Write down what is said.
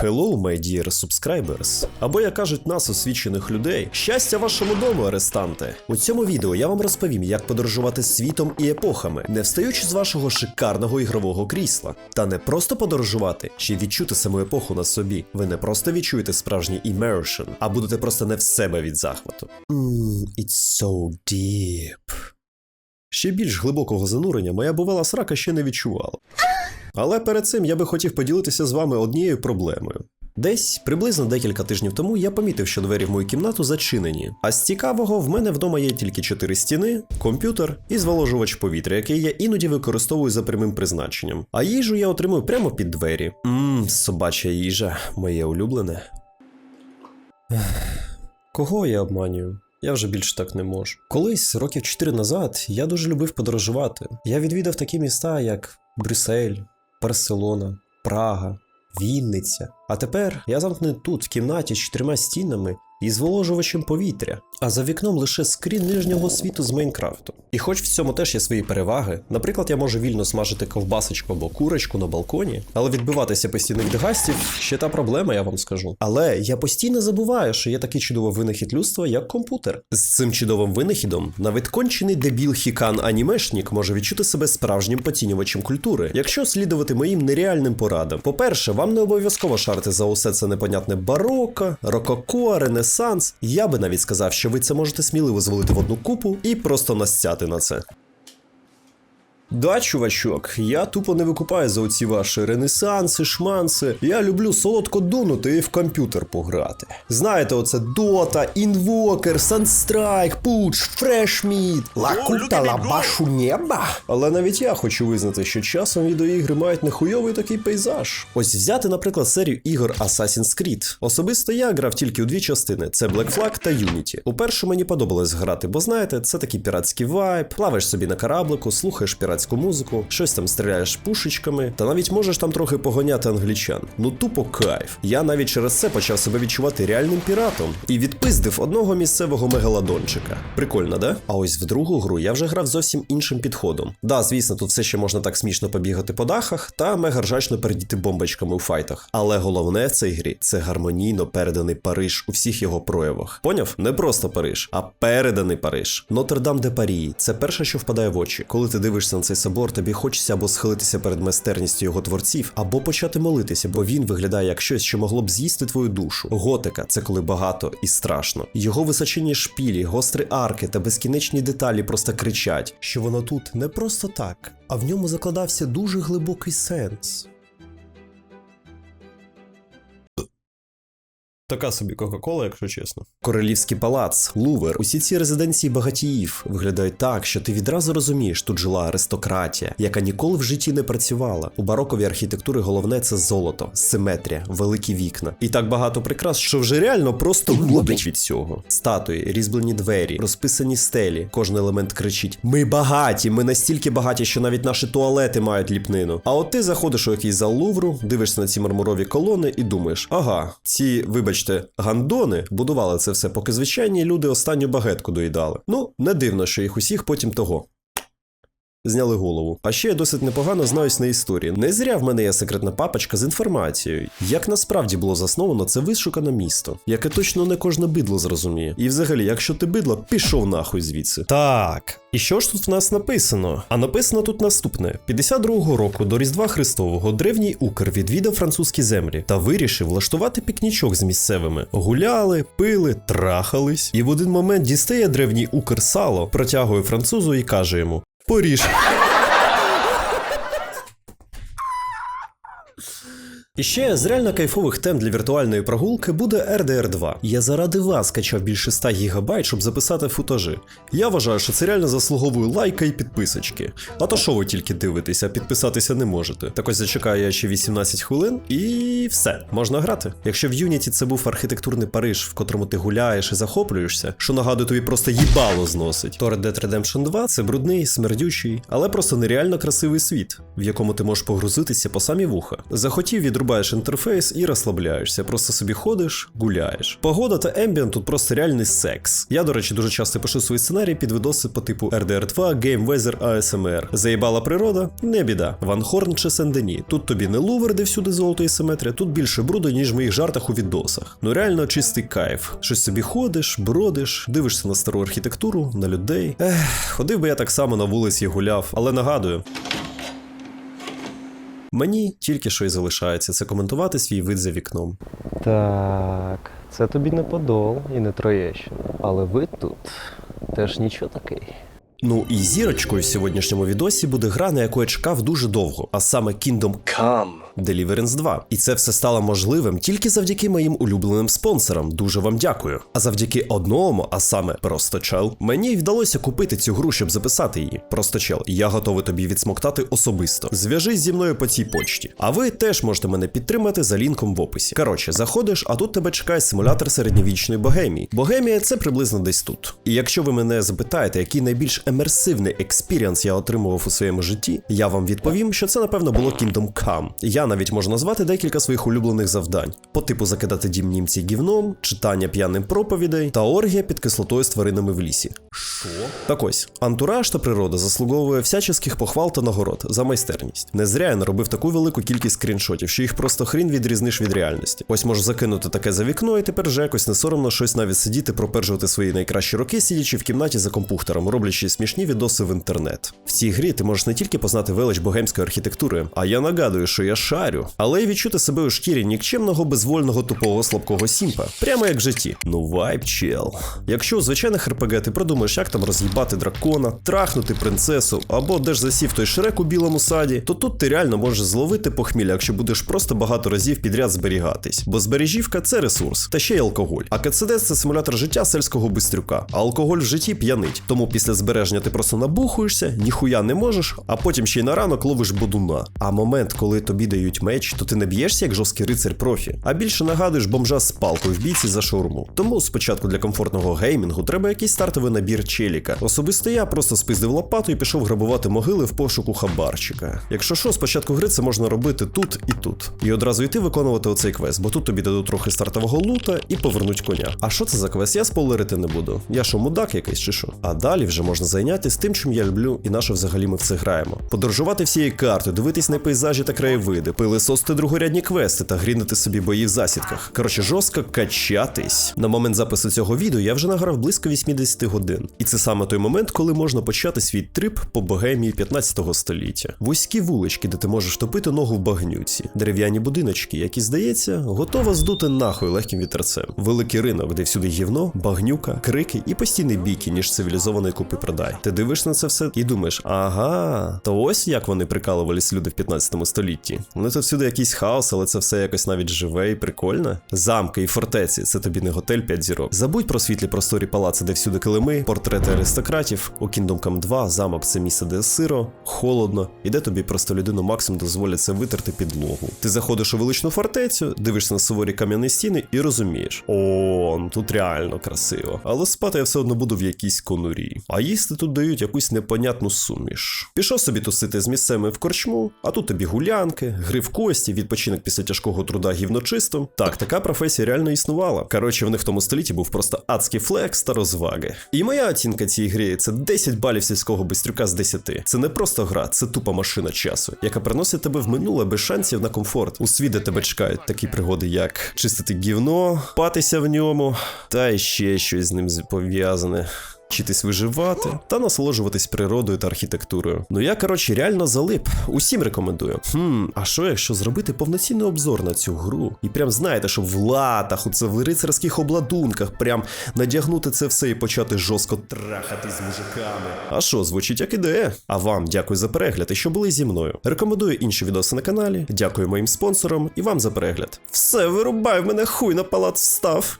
Hello, my dear subscribers. Або як кажуть нас, освічених людей, щастя вашому дому, арестанти. У цьому відео я вам розповім, як подорожувати світом і епохами, не встаючи з вашого шикарного ігрового крісла. Та не просто подорожувати, чи відчути саму епоху на собі. Ви не просто відчуєте справжній immersion, а будете просто не в себе від захвату. Mm, it's so deep. Ще більш глибокого занурення моя бувала срака ще не відчувала. Але перед цим я би хотів поділитися з вами однією проблемою. Десь приблизно декілька тижнів тому я помітив, що двері в мою кімнату зачинені. А з цікавого в мене вдома є тільки чотири стіни, комп'ютер і зволожувач повітря, який я іноді використовую за прямим призначенням. А їжу я отримую прямо під двері. Мм, собача їжа, моє улюблене. Кого я обманюю? Я вже більше так не можу. Колись, років 4 назад, я дуже любив подорожувати. Я відвідав такі міста, як Брюссель, Барселона, Прага, Вінниця. А тепер я замкнений тут, в кімнаті з чотирма стінами і зволожувачем повітря, а за вікном лише скрін нижнього світу з Майнкрафту. І хоч в цьому теж є свої переваги, наприклад, я можу вільно смажити ковбасочку або курочку на балконі, але відбиватися постійних дегастів ще та проблема, я вам скажу. Але я постійно забуваю, що є такий чудовий винахід людства, як комп'ютер. З цим чудовим винахідом навіть кончений дебіл Хікан Анімешнік може відчути себе справжнім поцінювачем культури, якщо слідувати моїм нереальним порадам. По-перше, вам не обов'язково шарити за усе це непонятне бароко, рококо, ренесанс. Я би навіть сказав, що ви це можете сміливо звалити в одну купу і просто настяти на це. Да, чувачок, я тупо не викупаю за оці ваші ренесанси, шманси. Я люблю солодко дунути і в комп'ютер пограти. Знаєте, оце Dota, Invoker, Sunstrike, Push, Freshmeat. Лакута лабашу неба. Але навіть я хочу визнати, що часом відеоігри мають нехуйовий такий пейзаж. Ось взяти, наприклад, серію ігор Assassin's Creed. Особисто я грав тільки у дві частини: це Black Flag та Unity. У першу мені подобалось грати, бо знаєте, це такий піратський вайб, плаваєш собі на кораблику, слухаєш піратську музику, щось там стріляєш пушечками, та навіть можеш там трохи погоняти англічан. Ну тупо кайф. Я навіть через це почав себе відчувати реальним піратом і відпиздив одного місцевого мегалодончика. Прикольно, да? А ось в другу гру я вже грав зовсім іншим підходом. Да, звісно, тут все ще можна так смішно побігати по дахах та мега ржачно передіти бомбочками у файтах. Але головне в цій грі це гармонійно переданий Париж у всіх його проявах. Поняв? Не просто Париж, а переданий Париж. Нотр-Дам де Парії це перше, що впадає в очі. Коли ти дивишся на цей собор, тобі хочеться або схилитися перед майстерністю його творців, або почати молитися, бо він виглядає як щось, що могло б з'їсти твою душу. Готика це коли багато і страшно. Його височені шпілі, гострі арки та безкінечні деталі просто кричать, що воно тут не просто так, а в ньому закладався дуже глибокий сенс. Така собі Кока-Кола, якщо чесно. Королівський палац, Лувер, усі ці резиденції багатіїв виглядають так, що ти відразу розумієш, тут жила аристократія, яка ніколи в житті не працювала. У бароковій архітектури головне це золото, симетрія, великі вікна. І так багато прикрас, що вже реально просто лобить від цього. Статуї, різьблені двері, розписані стелі. Кожен елемент кричить: Ми багаті, ми настільки багаті, що навіть наші туалети мають ліпнину. А от ти заходиш у якийсь зал Лувру, дивишся на ці мармурові колони і думаєш: ага, ці, вибачте, гандони будували це все, поки звичайні люди останню багетку доїдали. Ну, не дивно, що їх усіх потім того. Зняли голову. А ще я досить непогано знаюсь на історії. Не зря в мене є секретна папочка з інформацією, як насправді було засновано це вишукане місто, яке точно не кожне бидло зрозуміє. І взагалі, якщо ти бидло, пішов нахуй звідси. Так. І що ж тут в нас написано? А написано тут наступне: 52-го року до Різдва Христового древній Укр відвідав французькі землі та вирішив влаштувати пікнічок з місцевими. Гуляли, пили, трахались. І в один момент дістає древній Укр сало, протягує французу і каже йому: Por isso І ще з реально кайфових тем для віртуальної прогулки буде RDR 2. Я заради вас качав більше 100 ГБ, щоб записати футажі. Я вважаю, що це реально заслуговує лайка і підписочки. А то що ви тільки дивитеся, підписатися не можете. Так ось зачекаю я ще 18 хвилин і все, можна грати. Якщо в Unity це був архітектурний Париж, в котрому ти гуляєш і захоплюєшся, що нагадую, тобі просто їбало зносить, то Red Dead Redemption 2 це брудний, смердючий, але просто нереально красивий світ, в якому ти можеш погрузитися по самі вуха. Захотів відрубати стрибаєш інтерфейс і розслабляєшся. Просто собі ходиш, гуляєш. Погода та ембієнт тут просто реальний секс. Я, до речі, дуже часто пишу свої сценарії під відоси по типу RDR 2, Game Weather ASMR. Заїбала природа? Не біда. Ван Хорн чи Сен-Дені. Тут тобі не лувер, де всюди золото і симетрія, тут більше бруду, ніж в моїх жартах у відосах. Ну реально чистий кайф. Щось собі ходиш, бродиш, дивишся на стару архітектуру, на людей. Ех, ходив би я так само на вулиці гуляв, але нагадую. Мені тільки що й залишається це коментувати свій вид за вікном. Так, це тобі не Подол і не Троєщина. Але ви тут теж нічого такий. Ну і зірочкою в сьогоднішньому відосі буде гра, на яку я чекав дуже довго, а саме Kingdom Come Deliverance 2. І це все стало можливим тільки завдяки моїм улюбленим спонсорам. Дуже вам дякую. А завдяки одному, а саме Просто Чел, мені й вдалося купити цю гру, щоб записати її. Просто Чел, я готовий тобі відсмоктати особисто. Зв'яжись зі мною по цій почті. А ви теж можете мене підтримати за лінком в описі. Коротше, заходиш, а тут тебе чекає симулятор середньовічної богемії. Богемія це приблизно десь тут. І якщо ви мене запитаєте, який найбільш емерсивний експіріанс я отримував у своєму житті, я вам відповім, що це напевно було Kingdom Come. Я навіть можу назвати декілька своїх улюблених завдань: по типу закидати дім німці гівном, читання п'яним проповідей та оргія під кислотою з тваринами в лісі. Що? Так ось, антураж та природа заслуговує всяческих похвал та нагород за майстерність. Не зря я наробив таку велику кількість скріншотів, що їх просто хрін відрізниш від реальності. Ось можеш закинути таке за вікно, і тепер вже якось не соромно щось навіть сидіти, проперджувати свої найкращі роки, сидячи в кімнаті за компухтером, роблячи смішні відоси в інтернет. В цій грі ти можеш не тільки познати велич богемської архітектури, а я нагадую, що я шарю, але й відчути себе у шкірі нікчемного, безвольного, тупого, слабкого сімпа, прямо як в житті. Ну вайб чел. Якщо у звичайних РПГ ти продумаєш, як там роз'їбати дракона, трахнути принцесу, або де ж засів той шрек у білому саді, то тут ти реально можеш зловити похмілля, якщо будеш просто багато разів підряд зберігатись. Бо збережівка це ресурс, та ще й алкоголь. А КЦД це симулятор життя сельського бистрюка. А алкоголь в житті п'янить. Тому після збереження ти просто набухуєшся, ніхуя не можеш, а потім ще й на ранок ловиш бодуна. А момент, коли тобі дають меч, то ти не б'єшся як жорсткий рицар профі, а більше нагадуєш бомжа з палкою в бійці за шаурму. Тому спочатку для комфортного геймінгу треба якийсь стартовий набір челіка. Особисто я просто спиздив лопату і пішов грабувати могили в пошуку хабарчика. Якщо що, спочатку гри це можна робити тут і тут. І одразу йти виконувати оцей квест, бо тут тобі дадуть трохи стартового лута і повернуть коня. А що це за квест? Я спойлерити не буду. Я що, мудак якийсь чи що? А далі вже можна зайнятися тим, чим я люблю, і на що взагалі ми в це граємо. Подорожувати всією картою, дивитись на пейзажі та краєвиди, пилисосити другорядні квести та грінити собі бої в засідках. Коротше, жорстко качатись. На момент запису цього відео я вже награв близько 80 годин. І це саме той момент, коли можна почати свій трип по богемії 15 століття. Вузькі вулички, де ти можеш топити ногу в багнюці, дерев'яні будиночки, які, здається, готова здути нахуй легким вітерцем. Великий ринок, де всюди гівно, багнюка, крики і постійні бійки, ніж цивілізований купи продай. Ти дивишся на це все і думаєш, ага, то ось як вони прикалувались люди в 15 столітті. Вони тут всюди якийсь хаос, але це все якось навіть живе і прикольне. Замки і фортеці це тобі не готель 5 зірок. Забудь про світлі просторі палаци, де всюди килими, портрети аристократів. У Kingdom Come 2 замок це місце, де сиро, холодно, і де тобі просто людину максимум дозволять це витерти підлогу. Ти заходиш у величну фортецю, дивишся на суворі кам'яні стіни і розумієш: о, ну тут реально красиво. Але спати я все одно буду в якійсь конурі. А їсти тут дають якусь непонятну суміш. Пішов собі тусити з місцями в корчму, а тут тобі гулянки, гри в кості, відпочинок після тяжкого труда гівночистом. Так, така професія реально існувала. Коротше, в них в тому столітті був просто адський флекс та розваги. І моя оцінка цій грі це 10 балів сільського бистрюка з 10. Це не просто гра, це тупа машина часу, яка приносить тебе в минуле без шансів на комфорт. У світ, де тебе чекають такі пригоди, як чистити гівно, патися в ньому, та ще щось з ним пов'язане. Вчитись виживати та насолоджуватись природою та архітектурою. Ну я коротше реально залип. Усім рекомендую. Хм, а що якщо зробити повноцінний обзор на цю гру? І прям знаєте, що в латах, у це в рицарських обладунках, прям надягнути це все і почати жорстко трахати з мужиками. А що, звучить як ідея? А вам дякую за перегляд і що були зі мною. Рекомендую інші відоси на каналі. Дякую моїм спонсорам і вам за перегляд. Все, вирубай в мене хуй на палац встав.